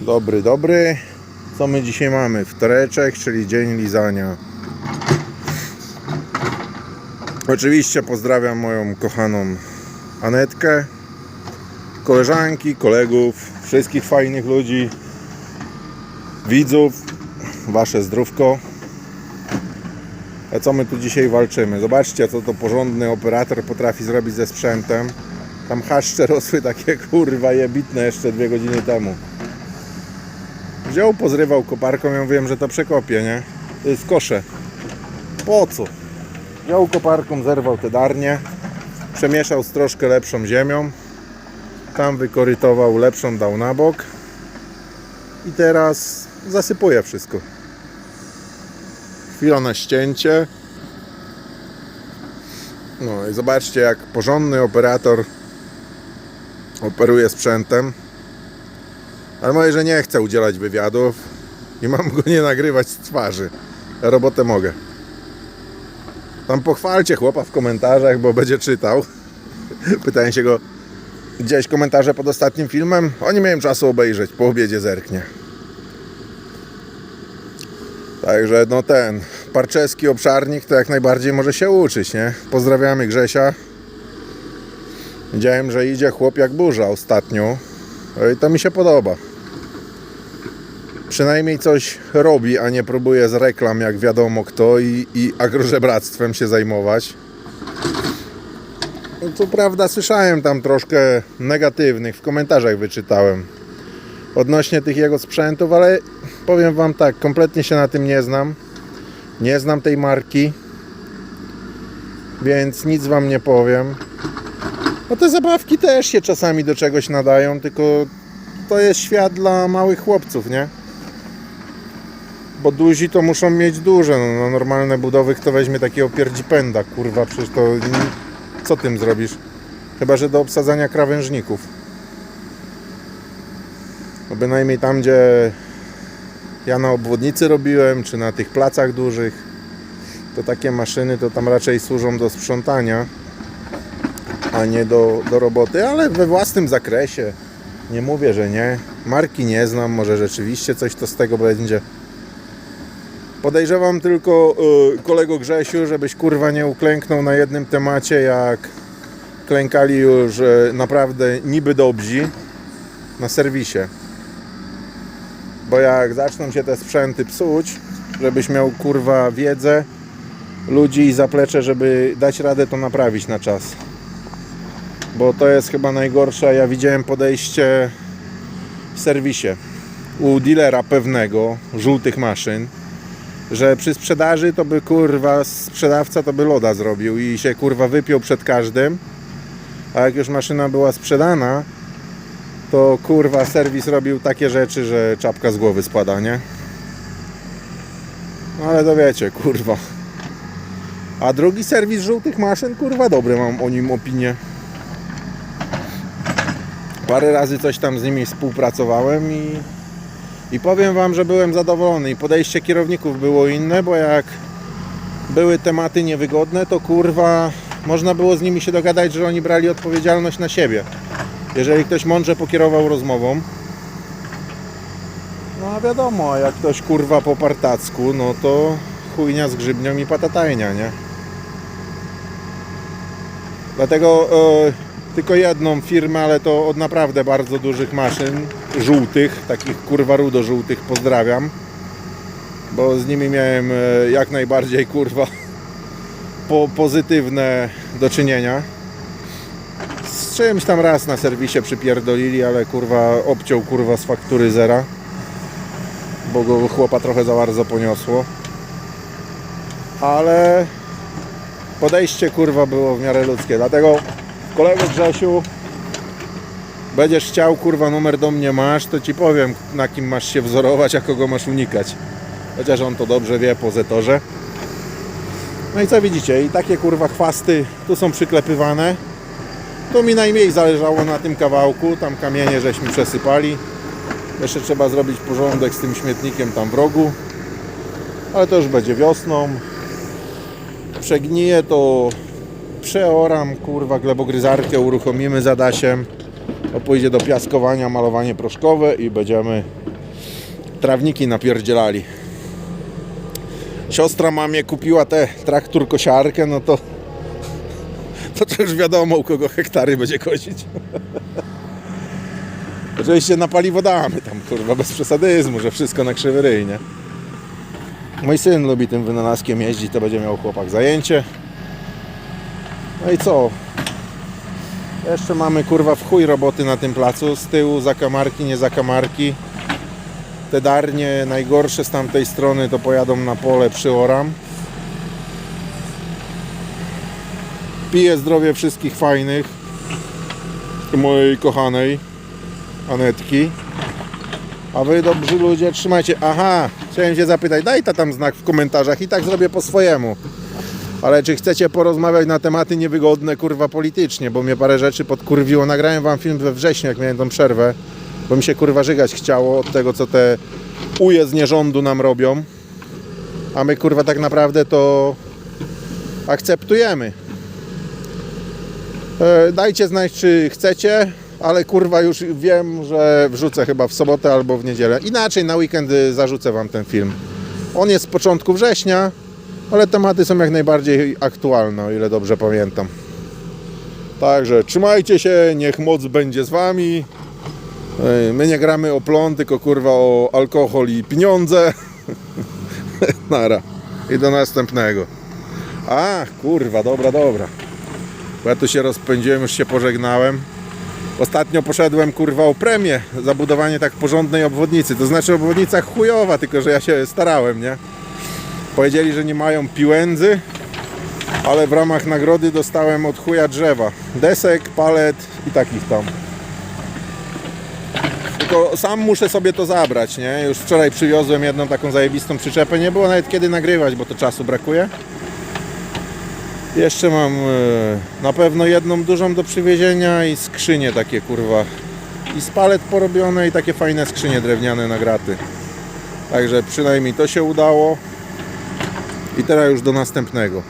Dobry, dobry. Co my dzisiaj mamy? Wtoreczek, czyli dzień lizania. Oczywiście pozdrawiam moją kochaną Anetkę, koleżanki, kolegów, wszystkich fajnych ludzi, widzów, wasze zdrówko. A co my tu dzisiaj walczymy? Zobaczcie, co to porządny operator potrafi zrobić ze sprzętem. Tam haszcze rosły takie kurwa jebitne jeszcze dwie godziny temu. Wziął, pozrywał koparką, ja wiem, że to przekopię, nie? To jest kosze. Po co? Wziął koparką, zerwał te darnie, przemieszał z troszkę lepszą ziemią, tam wykorytował lepszą, dał na bok i teraz zasypuje wszystko. Chwila na ścięcie. No i zobaczcie, jak porządny operator operuje sprzętem. Ale mówię, że nie chcę udzielać wywiadów i mam go nie nagrywać z twarzy. Robotę mogę. Tam pochwalcie chłopa w komentarzach, bo będzie czytał. Pytałem się go, gdzieś komentarze pod ostatnim filmem? O, nie miałem czasu obejrzeć, po obiedzie zerknie. Także no ten, parczeski obszarnik to jak najbardziej może się uczyć, nie? Pozdrawiamy Grzesia. Widziałem, że idzie chłop jak burza ostatnio. I to mi się podoba. Przynajmniej coś robi, a nie próbuje z reklam, jak wiadomo kto, i, i agrożebractwem się zajmować. No, co prawda słyszałem tam troszkę negatywnych, w komentarzach wyczytałem odnośnie tych jego sprzętów, ale powiem Wam tak, kompletnie się na tym nie znam. Nie znam tej marki, więc nic Wam nie powiem. No te zabawki też się czasami do czegoś nadają, tylko to jest świat dla małych chłopców, nie? Bo duzi to muszą mieć duże, no, na normalne budowy kto weźmie takiego pierdzipęda, kurwa, przecież to co tym zrobisz? Chyba, że do obsadzania krawężników. No bynajmniej tam, gdzie ja na obwodnicy robiłem, czy na tych placach dużych, to takie maszyny to tam raczej służą do sprzątania, a nie do, do roboty, ale we własnym zakresie. Nie mówię, że nie. Marki nie znam, może rzeczywiście coś to z tego będzie. Podejrzewam tylko y, kolego Grzesiu, żebyś kurwa nie uklęknął na jednym temacie, jak klękali już y, naprawdę niby dobrzy na serwisie. Bo jak zaczną się te sprzęty psuć, żebyś miał kurwa wiedzę, ludzi i zaplecze, żeby dać radę to naprawić na czas. Bo to jest chyba najgorsze. Ja widziałem podejście w serwisie u dealera pewnego żółtych maszyn, że przy sprzedaży to by kurwa sprzedawca to by loda zrobił i się kurwa wypiął przed każdym. A jak już maszyna była sprzedana, to kurwa serwis robił takie rzeczy, że czapka z głowy spada, nie? No ale to wiecie, kurwa. A drugi serwis żółtych maszyn, kurwa, dobry mam o nim opinię. Parę razy coś tam z nimi współpracowałem i, i powiem Wam, że byłem zadowolony. I podejście kierowników było inne, bo jak były tematy niewygodne, to kurwa można było z nimi się dogadać, że oni brali odpowiedzialność na siebie. Jeżeli ktoś mądrze pokierował rozmową, no a wiadomo, jak ktoś kurwa po partacku, no to chujnia z grzybnią i patatajnia, nie? Dlatego e, tylko jedną firmę, ale to od naprawdę bardzo dużych maszyn, żółtych, takich kurwa rudo żółtych pozdrawiam, bo z nimi miałem e, jak najbardziej kurwa po, pozytywne do czynienia. Z czymś tam raz na serwisie przypierdolili, ale kurwa obciął kurwa z faktury zera, bo go chłopa trochę za bardzo poniosło. Ale podejście kurwa było w miarę ludzkie. Dlatego kolego Grzesiu, będziesz chciał kurwa numer do mnie masz, to ci powiem na kim masz się wzorować, a kogo masz unikać. Chociaż on to dobrze wie po zetorze. No i co widzicie? I takie kurwa chwasty tu są przyklepywane. Tu mi najmniej zależało na tym kawałku, tam kamienie żeśmy przesypali. Jeszcze trzeba zrobić porządek z tym śmietnikiem tam w rogu. Ale to już będzie wiosną. Przegnije to przeoram, kurwa, glebogryzarkę uruchomimy za dasiem. To pójdzie do piaskowania, malowanie proszkowe i będziemy trawniki napierdzielali. Siostra mamie kupiła tę traktor kosiarkę, no to to, już wiadomo u kogo hektary będzie kosić. Oczywiście na paliwo damy tam, kurwa, bez przesadyzmu, że wszystko na krzywy ryj, nie? Mój syn lubi tym wynalazkiem jeździć, to będzie miał chłopak zajęcie. No i co? Jeszcze mamy kurwa w chuj roboty na tym placu. Z tyłu zakamarki, nie zakamarki. Te darnie najgorsze z tamtej strony to pojadą na pole przyoram. Piję zdrowie wszystkich fajnych. Mojej kochanej Anetki. A wy dobrzy ludzie, trzymajcie. Aha, chciałem się zapytać, daj ta tam znak w komentarzach i tak zrobię po swojemu. Ale czy chcecie porozmawiać na tematy niewygodne, kurwa, politycznie, bo mnie parę rzeczy podkurwiło. Nagrałem wam film we wrześniu, jak miałem tą przerwę, bo mi się kurwa żygać chciało od tego, co te uje z nierządu nam robią. A my kurwa tak naprawdę to akceptujemy. E, Dajcie znać, czy chcecie, ale kurwa już wiem, że wrzucę chyba w sobotę albo w niedzielę. Inaczej na weekend y, zarzucę wam ten film. On jest z początku września, ale tematy są jak najbardziej aktualne, o ile dobrze pamiętam. Także trzymajcie się, niech moc będzie z wami. My nie gramy o plon, tylko kurwa o alkohol i pieniądze. Nara. I do następnego. Ach, kurwa, dobra, dobra. Bo ja tu się rozpędziłem, już się pożegnałem. Ostatnio poszedłem kurwa o premię za budowanie tak porządnej obwodnicy. To znaczy obwodnica chujowa, tylko że ja się starałem, nie? Powiedzieli, że nie mają piłędzy, ale w ramach nagrody dostałem od chuja drzewa. Desek, palet i takich tam. Tylko sam muszę sobie to zabrać, nie? Już wczoraj przywiozłem jedną taką zajebistą przyczepę. Nie było nawet kiedy nagrywać, bo to czasu brakuje. Jeszcze mam e, na pewno jedną dużą do przywiezienia i skrzynie takie kurwa. I z palet porobione i takie fajne skrzynie drewniane na graty. Także przynajmniej to się udało. I teraz już do następnego.